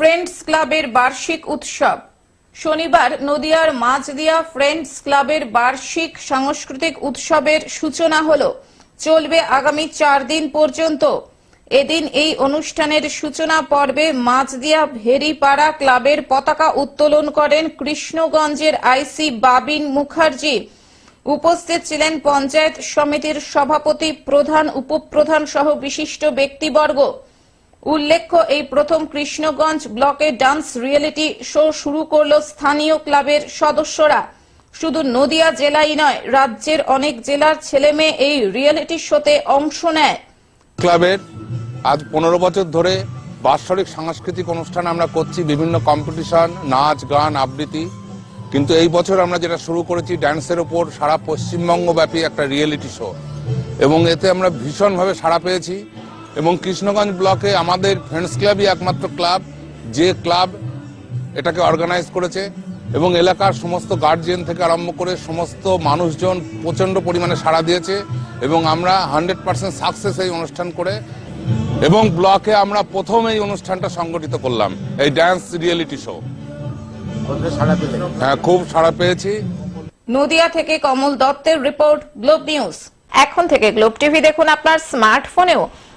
Friends ক্লাবের বার্ষিক উৎসব। শনিবার নদিয়ার মাঝদিয়া ফ্রেন্ডস ক্লাবের বার্ষিক সাংস্কৃতিক উৎসবের সূচনা হল। চলবে আগামী চার দিন পর্যন্ত। এদিন এই অনুষ্ঠানের সূচনা পর্বে মাঝদিয়া ভেরিপাড়া ক্লাবের পতাকা উত্তোলন করেন কৃষ্ণগঞ্জের আইসি বাবিন মুখার্জি। উপস্থিত ছিলেন পঞ্চায়েত সমিতির সভাপতি প্রধান, উপপ্রধান সহ বিশিষ্ট ব্যক্তিবর্গ। উল্লেখ্য, এই প্রথম কৃষ্ণগঞ্জ ব্লকে ডান্স রিয়েলিটি শো শুরু করল স্থানীয় ক্লাবের সদস্যরা। শুধু নদিয়া জেলাই নয়, রাজ্যের অনেক জেলার ছেলেমেয়ে এই রিয়েলিটি শোতে অংশ নেয়। ক্লাবের আজ পনেরো বছর ধরে বাৎসরিক সাংস্কৃতিক অনুষ্ঠান আমরা করছি, বিভিন্ন কম্পিটিশন, নাচ, গান, আবৃত্তি। কিন্তু এই বছর আমরা যেটা শুরু করেছি ড্যান্সের ওপর সারা পশ্চিমবঙ্গব্যাপী একটা রিয়েলিটি শো। এবং এতে আমরা ভীষণভাবে সাড়া পেয়েছি। এবং কৃষ্ণগঞ্জ ব্লকে আমাদের ফ্রেন্ডস ক্লাবই একমাত্র ক্লাব যে ক্লাব এটাকে অর্গানাইজ করেছে এবং এলাকার সমস্ত গার্জিয়ান থেকে আরম্ভ করে সমস্ত মানুষজন প্রচণ্ড পরিমাণে সাড়া দিয়েছে এবং আমরা হান্ড্রেড পার্সেন্ট সাকসেস এই অনুষ্ঠান করে এবং ব্লকে আমরা প্রথম এই অনুষ্ঠানটা সংগঠিত করলাম, এই ড্যান্স রিয়েলিটি শো হ্যাঁ খুব সাড়া পেয়েছি। নদিয়া থেকে কমল দত্তের রিপোর্ট গ্লোব নিউজ এখন থেকে গ্লোব টিভি দেখুন আপনার স্মার্টফোনেও